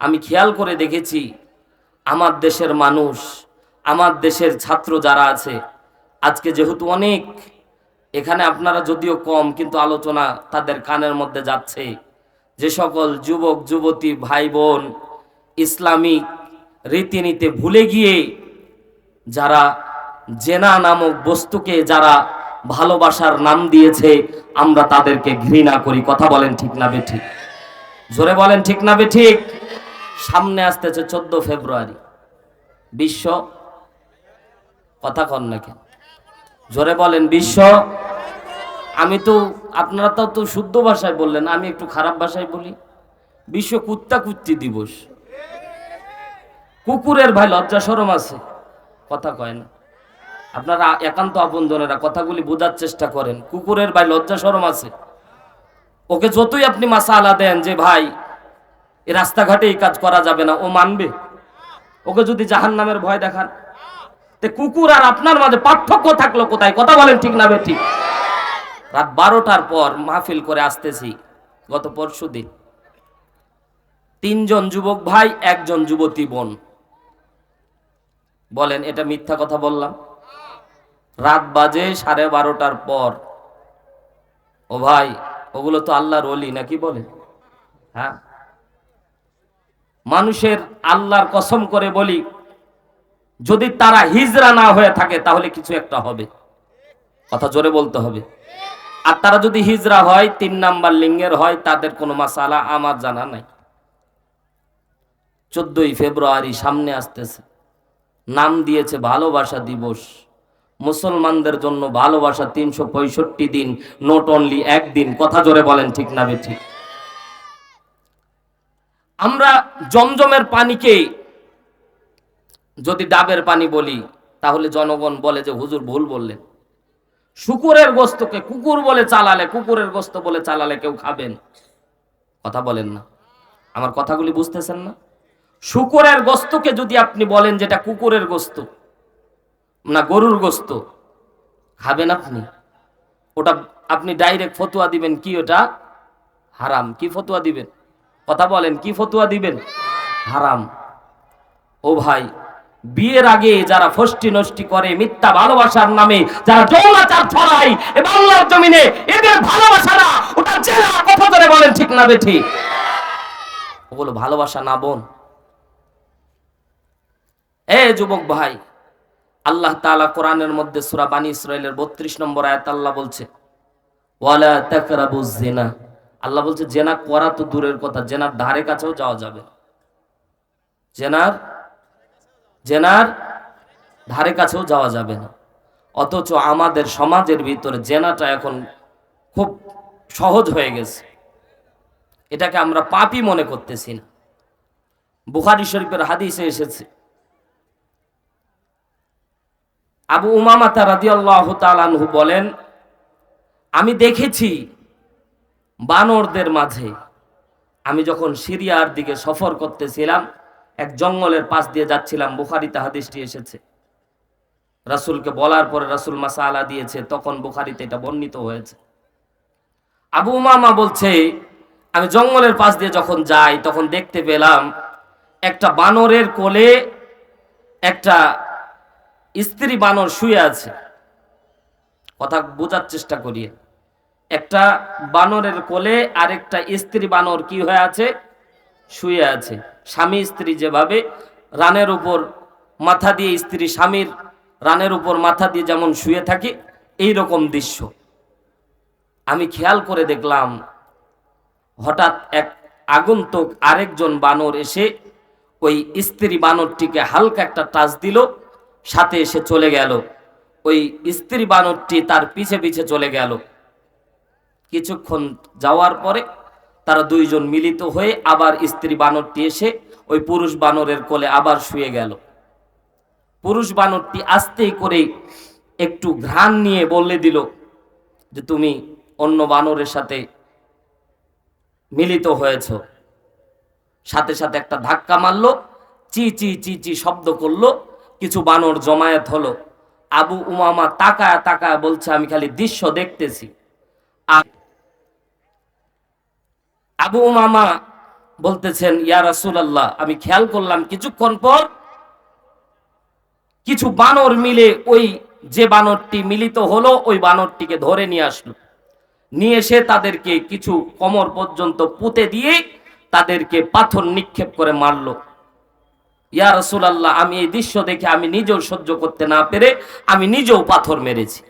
আমি খেয়াল করে দেখেছি, আমার দেশের মানুষ, আমার দেশের ছাত্র যারা আছে, আজকে যেহেতু অনেক, এখানে আপনারা যদিও কম, কিন্তু আলোচনা তাদের কানের মধ্যে যাচ্ছে। যে সকল যুবক, যুবতী ভাই বোন ইসলামিক রীতিনীতি ভুলে গিয়ে, যারা জেনা নামক বস্তুকে যারা ভালোবাসার নাম দিয়েছে, আমরা তাদেরকে ঘৃণা করি। কথা বলেন ঠিক না বে ঠিক? জোরে বলেন ঠিক না বে ঠিক? সামনে আসতেছে চোদ্দ ফেব্রুয়ারি। বিশ্ব কথা কন না কেন? জোরে বলেন, বিশ্ব। আমি তো, আপনারা তো তো শুদ্ধ ভাষায় বললেন, আমি একটু খারাপ ভাষায় বলি। বিশ্ব কুত্তা কুত্তি দিবস। কুকুরের ভাই লজ্জা সরম আছে, কথা কয় না। আপনারা একান্ত আপনজনেরা কথাগুলি বোঝার চেষ্টা করেন। কুকুরের ভাই লজ্জা সরম আছে। ওকে যতই আপনি মাসালা দেন যে, ভাই এ রাস্তাঘাটে এই কাজ করা যাবে না, ও মানবে। ওকে যদি জাহান নামের ভয় দেখান। তে কুকুর আর আপনার মাঝে পার্থক্য থাকল কোথায়? কথা বলেন ঠিক না ঠিক রাত বারোটার পর মাহফিল করে আসতেছি, গত পরশু দিন। তিনজন যুবক ভাই, একজন যুবতী বোন। বলেন, এটা মিথ্যা কথা বললাম? রাত বাজে সাড়ে বারোটার পর। ও ভাই, ওগুলো তো আল্লাহর অলি নাকি বলে হ্যাঁ? মানুষের আল্লাহর কসম করে বলি, যদি তারা হিজরা না হয়ে থাকে, তাহলে কিছু একটা হবে। কথা জোরে বলতে হবে। আর তারা যদি হিজরা হয়, তিন নাম্বার লিঙ্গের হয়, তাদের কোনো মাসালা আমার জানা নাই। চোদ্দই ফেব্রুয়ারি সামনে আসতেছে। নাম দিয়েছে ভালোবাসা দিবস। মুসলমানদের জন্য ভালোবাসা তিনশো পঁয়ষট্টি দিন নট অনলি একদিন। কথা জোরে বলেন ঠিক না ঠিক। আমরা জমজমের পানিকে যদি ডাবের পানি বলি, তাহলে জনগণ বলে যে হুজুর ভুল বললেন। শুকুরের গোস্তকে কুকুর বলে চালালে, কুকুরের গোস্ত বলে চালালে কেউ খাবেন। কথা বলেন না। আমার কথাগুলি বুঝতেছেন না? শুকুরের গোস্তকে যদি আপনি বলেন যেটা কুকুরের গোস্ত না গরুর গোস্ত, খাবেন আপনি? ওটা আপনি ডাইরেক্ট ফতুয়া দিবেন কি ওটা? হারাম। কি ফতুয়া দিবেন? কথা বলেন, কি ফতুয়া দিবেন? হারাম। ও ভাই, বিয়ের আগে যারা ফষ্টি নষ্টি করে, মিথ্যা ভালোবাসার নামে যারা যৌনাচার ছড়ায়, এ বাংলার জমিনে এদের ভালোবাসা না ওটা জেলা কথা ধরে বলেন, ঠিক না বেঠি? ওগুলো ভালোবাসা না বোন? এ যুবক ভাই, আল্লাহ তাআলা কোরআনের মধ্যে সূরা বানী ইসরাইলের 32 নম্বর আয়াত আল্লাহ বলছে, ওয়ালা তাকরাবুজ জিনা। আল্লাহ বলছে, জেনা করা তো দূরের কথা, জেনার ধারে কাছেও যাওয়া যাবে। জেনার জেনার ধারে কাছেও যাওয়া যাবে না। অথচ আমাদের সমাজের ভিতরে জেনাটা এখন খুব সহজ হয়ে গেছে। এটাকে আমরা পাপই মনে করতেছি না। বুখারি শরীফের হাদিসে এসেছে, আবু উমামাতা রাদিয়াল্লাহু তাআলাহু বলেন, আমি দেখেছি বানরদের মাঝে। আমি যখন সিরিয়ার দিকে সফর করতেছিলাম, এক জঙ্গলের পাশ দিয়ে যাচ্ছিলাম বুখারিতে হাদিসটি এসেছে। রাসূলকে বলার পরে রাসূল মাসালা দিয়েছে, তখন বুখারিতে এটা বর্ণিত হয়েছে। আবু মামা বলছে, আমি জঙ্গলের পাশ দিয়ে যখন যাই, তখন দেখতে পেলাম, একটা বানরের কোলে একটা স্ত্রী বানর শুয়ে আছে। কথা বোঝার চেষ্টা করি। একটা বানরের কোলে আরেকটা স্ত্রী বানর কি হয়ে আছে? শুয়ে আছে। স্বামী স্ত্রী যেভাবে রানের উপর মাথা দিয়ে স্ত্রী স্বামীর রানের উপর মাথা দিয়ে যেমন শুয়ে থাকে এই রকম দৃশ্য। আমি খেয়াল করে দেখলাম, হঠাৎ এক আগন্তুক আরেকজন বানর এসে ওই স্ত্রী বানরটিকে হালকা একটা টাচ দিল, সাথে এসে চলে গেল। ওই স্ত্রী বানরটি তার পিছে পিছে চলে গেল। কিছুক্ষণ যাওয়ার পরে তারা দুইজন মিলিত হয়ে আবার স্ত্রী বানরটি এসে ওই পুরুষ বানরের কোলে আবার শুয়ে গেল। পুরুষ বানরটি আস্তে করে একটু ঘ্রাণ নিয়ে বললে দিল যে, তুমি অন্য বানরের সাথে মিলিত হয়েছ। সাথে সাথে একটা ধাক্কা মারলো, চি চি চি চি শব্দ করল, কিছু বানর জমায়েত হলো। আবু উমামা তাকায় তাকায় বলছে, আমি খালি দৃশ্য দেখতেছি। আর আবু উমামা বলতেছেন, ইয়া রাসূলুল্লাহ, আমি খেয়াল করলাম কিছুক্ষণ পর কিছু বানর মিলে ওই যে বানরটি মিলিত হলো, ওই বানরটিকে ধরে নিয়ে আসলো। নিয়ে এসে তাদেরকে কিছু কমর পর্যন্ত পুঁতে দিয়ে তাদেরকে পাথর নিক্ষেপ করে মারলো। ইয়া রসুল আল্লাহ আমি এই দৃশ্য দেখে আমি নিজেও সহ্য করতে না পেরে আমি নিজেও পাথর মেরেছি।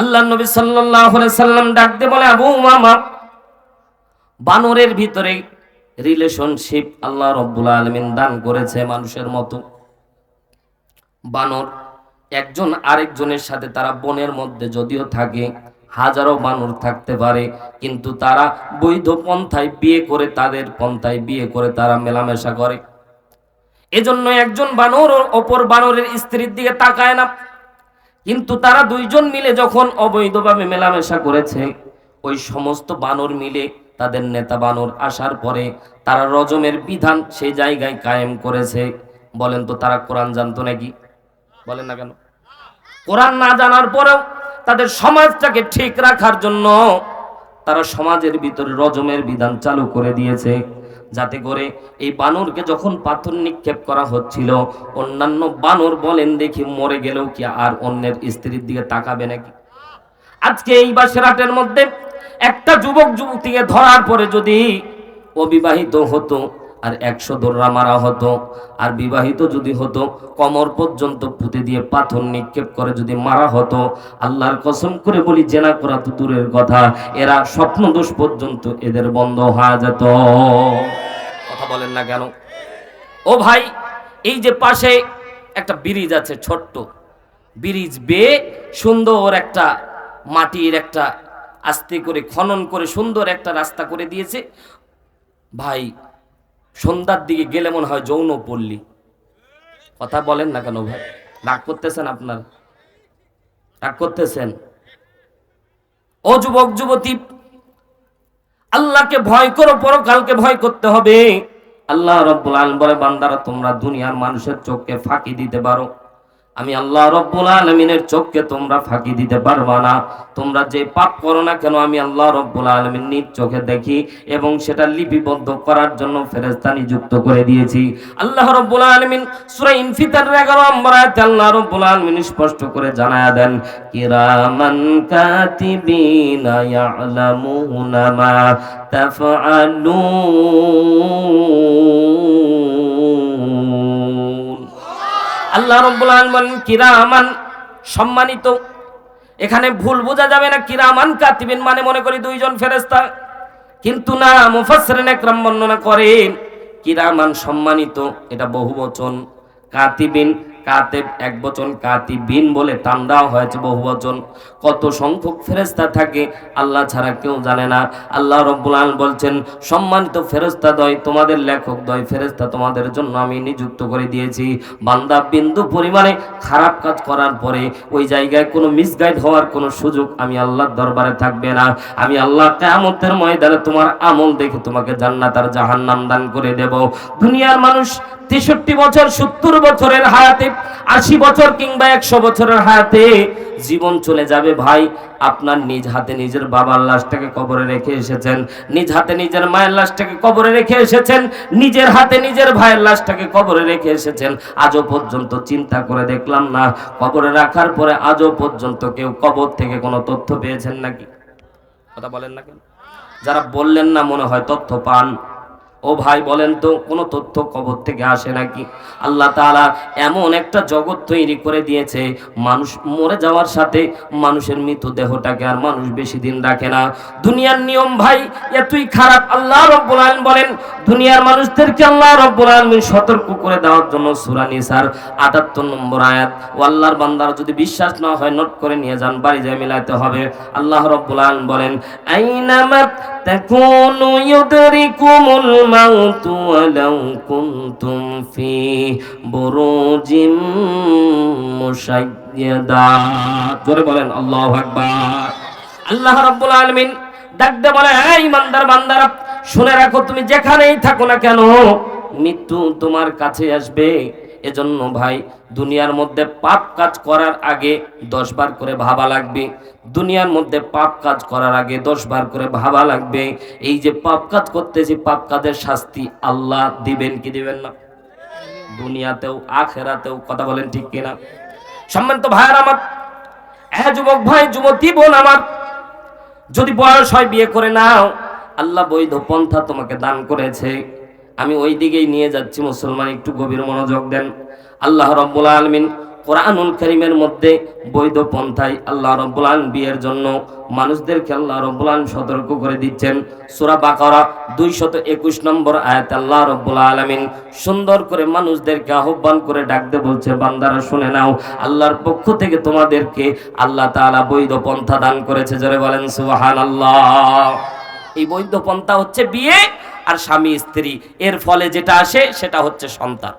আল্লাহ নবী সাল্লাল্লাহু সাল্লাম ডাকতে বলে, আবু উমামা, বানরের ভিতরে রিলেশনশিপ আল্লাহ রব্বুল আলামিন দান করেছে মানুষের মতো। বানর একজন আরেকজনের সাথে তারা বনের মধ্যে যদিও থাকে, হাজারো বানর থাকতে পারে, কিন্তু তারা বৈধ পন্থায় বিয়ে করে, তাদের পন্থায় বিয়ে করে তারা মেলামেশা করে। এজন্য একজন বানর অপর বানরের স্ত্রীর দিকে তাকায় না। কিন্তু তারা দুইজন মিলে যখন অবৈধভাবে মেলামেশা করেছে, ওই সমস্ত বানর মিলে তাদের নেতা বানর আসার পরে তারা রজমের বিধান সেই জায়গায় কায়েম করেছে। বলেন তো তারা কোরআন জানতো নাকি? বলেন না কেন? কোরআন না জানার পরেও তাদের সমাজটাকে ঠিক রাখার জন্য তারা সমাজের ভিতরে রজমের বিধান চালু করে দিয়েছে। যাতে করে এই বানরকে যখন পাথর নিক্ষেপ করা হচ্ছিল, অন্যান্য বানর বলেন দেখি মরে গেলেও কি আর অন্যের স্ত্রীর দিকে তাকাবে নাকি? আজকে এই বাসেরাটের মধ্যে একটা যুবক যুবতীকে ধরার পরে যদি অবিবাহিত হতো আর একশো দোররা মারা হতো। আর বিবাহিত যদি হতো, কমর পর্যন্ত পুঁতে দিয়ে পাথর নিক্ষেপ করে যদি মারা হতো, আল্লাহর কসম করে বলি, জেনা করা তো দূরের কথা, এরা স্বপ্ন দোষ পর্যন্ত এদের বন্ধ হয়ে যেত। কথা বলেন না কেন? ও ভাই, এই যে পাশে একটা ব্রিজ আছে ছোট্ট। ব্রিজ বেয়ে সুন্দর একটা মাটির একটা আস্তে করে খনন করে সুন্দর একটা রাস্তা করে দিয়েছে। ভাই সন্ধ্যার দিকে গেলে মনে হয় যৌন পল্লী। কথা বলেন না কেন ভাই? রাগ করতেছেন আপনার? রাগ করতেছেন? ও যুবক, যুবতী, আল্লাহকে ভয় করো, পরকালকে ভয় করতে হবে। আল্লাহ রব্বুল আলম বলে, বান্দারা, তোমরা দুনিয়ার মানুষের চোখকে ফাঁকি দিতে পারো। আমি আল্লাহ রব্বুল আলমিনের চোখকে তোমরা ফাঁকি দিতে পারবা না। তোমরা যে পাপ করো না কেন, আমি আল্লাহ রব্বুল আলমিন নিজ চোখে দেখি এবং সেটা লিপিবদ্ধ করার জন্য ফেরেস্তা নিযুক্ত করে দিয়েছি। আল্লাহ রব্বুল আলমিন সুরা ইনফিতার এগারো নম্বর আয়াতে আল্লাহ রব্বুল আলমিন স্পষ্ট করে জানায়া দেন, কিরামান কাতিবিনা ইয়ালামুনা মা তাফআলুন আল্লাহ রব্বুল কিরা কিরামান সম্মানিত। এখানে ভুল বোঝা যাবে না কিরামান কাতিবিন মানে মনে করি দুইজন ফেরেস্তা কিন্তু না মুফাসরেন একরাম বর্ণনা করেন, কিরামান সম্মানিত, এটা বহুবচন। কাতিবিন কাতেব, এক বচন কাতিবিন বলে টান হয়েছে বহু বচন। কত সংখ্যক ফেরেস্তা থাকে, আল্লাহ ছাড়া কেউ জানে না। আল্লাহ রব্বুল আলামিন বলছেন, সম্মানিত ফেরেস্তা দয়, তোমাদের লেখক দয় ফেরেস্তা তোমাদের জন্য আমি নিযুক্ত করে দিয়েছি। বান্দা বিন্দু পরিমাণে খারাপ কাজ করার পরে ওই জায়গায় কোনো মিসগাইড হওয়ার কোনো সুযোগ আমি আল্লাহর দরবারে থাকবে না। আমি আল্লাহ কেয়ামতের ময়দানে তোমার আমল দেখে তোমাকে জান্নাত আর জাহান্নাম দান করে দেব। দুনিয়ার মানুষ তেষট্টি বছর, সত্তর বছরের হায়াতে, আশি বছর কিংবা একশো বছরের হায়াতে জীবন চলে যাবে ভাই। আপনার নিজ হাতে নিজের বাবার লাশটাকে কবরে রেখে এসেছেন, নিজ হাতে নিজের মায়ের লাশটাকে কবরে রেখে এসেছেন, নিজের হাতে নিজের ভাইয়ের লাশটাকে কবরে রেখে এসেছেন। আজও পর্যন্ত চিন্তা করে দেখলাম না, কবরে রাখার পরে আজও পর্যন্ত কেউ কবর থেকে কোনো তথ্য পেয়েছেন নাকি? কথা বলেন না কেন? যারা বললেন না মনে হয় তথ্য পান। ও ভাই বলেন তো, কোনো তথ্য কবর থেকে আসে নাকি? আল্লাহ তাআলা এমন একটা জগৎ তৈরি করে দিয়েছে, মানুষ মরে যাওয়ার সাথে মানুষের মৃতদেহটাকে আর মানুষ বেশি দিন রাখে না। দুনিয়ার নিয়ম ভাই, এতই খারাপ। আল্লাহ রব্বুল আলামিন বলেন, দুনিয়ার মানুষদেরকে আল্লাহ রব্বুল আলামিন সতর্ক করে দেওয়ার জন্য সূরা নিসার 78 নম্বর আয়াত, ও আল্লাহর বান্দারা যদি বিশ্বাস না হয়, নোট করে নিয়ে যান, বাড়ি যায় মিলাতে হবে। আল্লাহ রব্বুল আলামিন বলেন আইনামা তাকুনু ইউদরিকুমুল الموت ولو كنتم في بروج مشيدة জোরে বলেন আল্লাহু আকবার আল্লাহ রাব্বুল আলামিন ডাকতে বলে এই ইমানদার বান্দারা শুনে রাখো তুমি যেখানেই থাকো না কেন মৃত্যু তোমার কাছে আসবে এজন্য ভাই, দুনিয়ার মধ্যে পাপ কাজ করার আগে দশ বার করে ভাবা লাগবে। দুনিয়ার মধ্যে পাপ কাজ করার আগে দশ বার করে ভাবা লাগবে। এই যে পাপ কাজ করতেছি, পাপ কাজের শাস্তি আল্লাহ দিবেন কি দিবেন না? দুনিয়াতেও, আখেরাতেও কথা বলেন ঠিক কিনা? সম্মানিত ভাইয়ার আমার হ্যাঁ যুবক ভাই, যুবতী বোন আমার, যদি বয়স হয় বিয়ে করে নাও, আল্লাহ বৈধ পন্থা তোমাকে দান করেছে। আমি ওই দিকেই নিয়ে যাচ্ছি, মুসলমান, একটু গভীর মনোযোগ দেন। আল্লাহ রব্বুল আলমিন কোরআনুল করিমের মধ্যে বৈধ পন্থায় আল্লাহ রব্বুল আলম বিয়ের জন্য মানুষদেরকে আল্লাহ রব্বুল আলম সতর্ক করে দিচ্ছেন। সুরা বাকারা দুইশত একুশ নম্বর আয়াত আল্লাহ রব্বুল আলমিন সুন্দর করে মানুষদেরকে আহ্বান করে ডাকতে বলছে, বান্দারা শুনে নাও, আল্লাহর পক্ষ থেকে তোমাদেরকে আল্লাহ তাআলা বৈধ পন্থা দান করেছে। জোরে বলেন সুবাহান আল্লাহ এই বৈধ পন্থা হচ্ছে বিয়ে। আর স্বামী স্ত্রী। এর ফলে যেটা আসে সেটা হচ্ছে সন্তান।